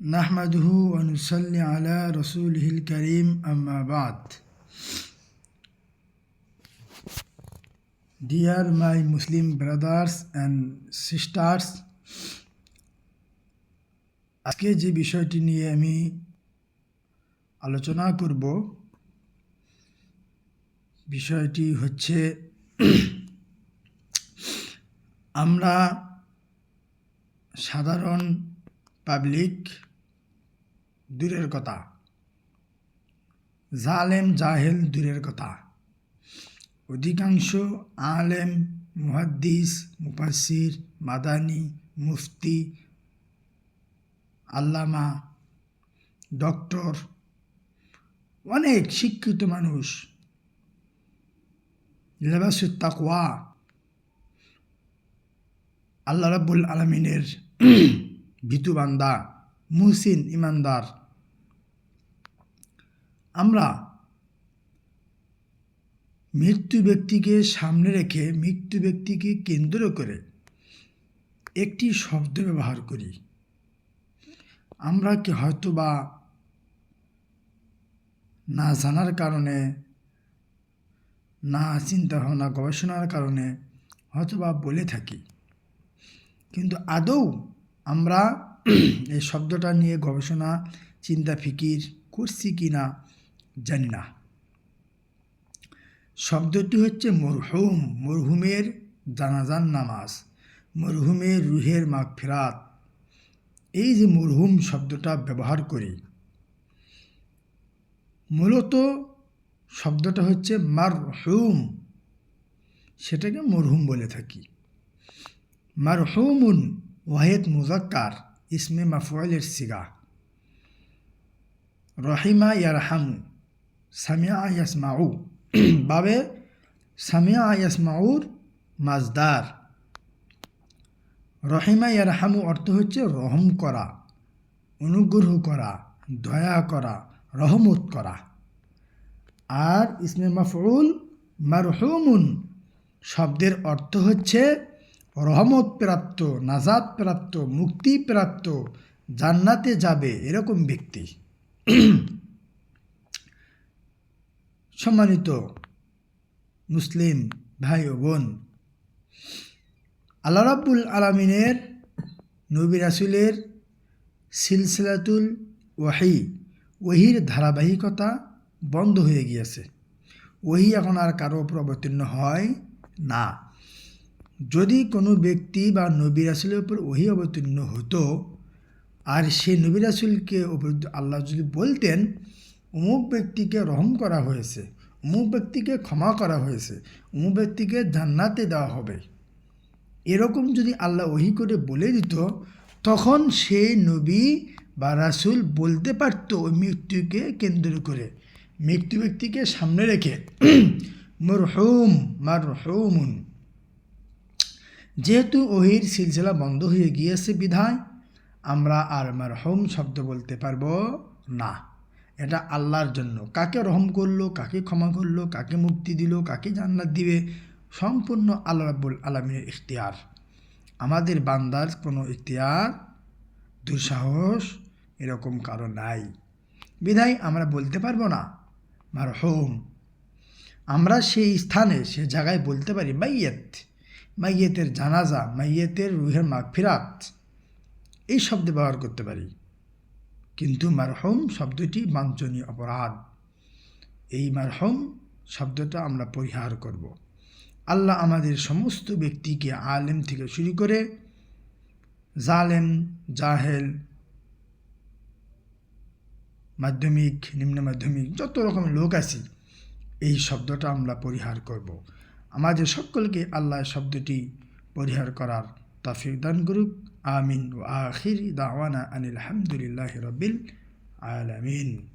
নাহমাদহু অনুসল্লি আলা রসুল হিল করিম আমাবাদ dear my Muslim brothers and sisters আজকে যে বিষয়টি নিয়ে আমি আলোচনা করব, বিষয়টি হচ্ছে আমরা সাধারণ পাবলিক দূরের কথা। জালেম জাহেল দূরের কথা। অধিকাংশ আলেম, মুহাদ্দিস মুফাসির মাদানি, মুফতি, আল্লামা, ডক্টর, অনেক শিক্ষিত মানুষ। লেবাসুত তাকওয়া। আল্লাহ রাব্বুল আলমিনের ভিতু বান্দা মুহসিন ইমানদার। আমরা মৃত্যু ব্যক্তিকে সামনে রেখে মৃত্যু ব্যক্তিকে কেন্দ্র করে একটি শব্দ ব্যবহার করি। আমরা কি হয়তো বা না জানার কারণে, না চিন্তা ভাবনা গবেষণার কারণে হয়তো বা বলে থাকি। কিন্তু আদৌ আমরা এই শব্দটা নিয়ে গবেষণা, চিন্তা, ফিকির করছি কি না জানি না। শব্দটি হচ্ছে মরহুম, মরহুমের জানাজান নামাজ, মরহুমের রুহের মাগ ফেরাত এই যে মরহুম শব্দটা ব্যবহার করি, মূলত শব্দটা হচ্ছে মারহুম। সেটাকে মরহুম বলে থাকি। মারহুমুন ওয়াহেদ মুজাক্কার ইসমে মাফুয়ালের সিগা রহিমা ইয়ারহামু সামিয়া ইয়াসমাউ বাবে সামিয়া ইয়াসমাউর মাজদার রহিমা ইয়ারহামু অর্থ হচ্ছে রহম করা, অনুগ্রহ করা, দয়া করা, রহমত করা। আর ইসমে মাফউল মারহুমুন, শব্দের অর্থ হচ্ছে রহমত প্রাপ্ত নাজাদ প্রাপ্ত মুক্তি প্রাপ্ত জান্নাতে যাবে এরকম ব্যক্তি। সম্মানিত মুসলিম ভাই ও বোন, আল্লাহ রাব্বুল আলমিনের নবী রাসুলের সিলসিলাতুল ওয়াহি ওহির ধারাবাহিকতা বন্ধ হয়ে গিয়েছে। ওহি এখন আর কারও উপর অবতীর্ণ হয় না। যদি কোনো ব্যক্তি বা নবী রাসুলের উপর ওহি অবতীর্ণ হতো, আর সে নবী রাসুলকে আল্লাহ যদি বলতেন, অমুক ব্যক্তিকে রহম করা হয়েছে, অমুক ব্যক্তিকে ক্ষমা করা হয়েছে, অমুক ব্যক্তিকে জান্নাতে দেওয়া হবে। এরকম যদি আল্লাহ ওহি করে বলে দিত, তখন সে নবী বা রাসুল বলতে পারত ওই মৃত্যুকে কেন্দ্র করে। মৃত্যু ব্যক্তিকে সামনে রেখে, মরহুম, মারহুমুন। যেহেতু ওহির সিলসিলা বন্ধ হয়ে গিয়েছে বিধায়, আমরা আর মারহুম শব্দ বলতে পারব না। এটা আল্লাহর জন্য। কাকে রহম করল, কাকে ক্ষমা করল, কাকে মুক্তি দিল, কাকে জান্নাত দিবে, সম্পূর্ণ আল্লাহ রাব্বুল আলমীর ইখতিয়ার। আমাদের বান্দার কোনো ইখতিয়ার, দুঃসাহস এরকম কারও নাই। বিধায় আমরা বলতে পারব না, মারহুম। আমরা সেই স্থানে, সে জায়গায় বলতে পারি মাইয়েত মাইয়েতের জানাজা, মাইয়েতের রুহের মাগফিরাত, এই শব্দ ব্যবহার করতে পারি। কিন্তু মারহম শব্দটি বাঞ্ছনীয় অপরাধ। এই মারহম শব্দটা আমরা পরিহার করব। আল্লাহ আমাদের সমস্ত ব্যক্তিকে আলেম থেকে শুরু করে জালেম, জাহেল, মাধ্যমিক, নিম্ন মাধ্যমিক, যত রকম লোক আছে, এই শব্দটা আমরা পরিহার করব। আমাদের সকলকে আল্লাহ শব্দটি পরিহার করার তাফিক দান করুক। আমিন। ও আখির দাওয়ানা আনিল হামদুলিল্লাহ রবিল আলামিন।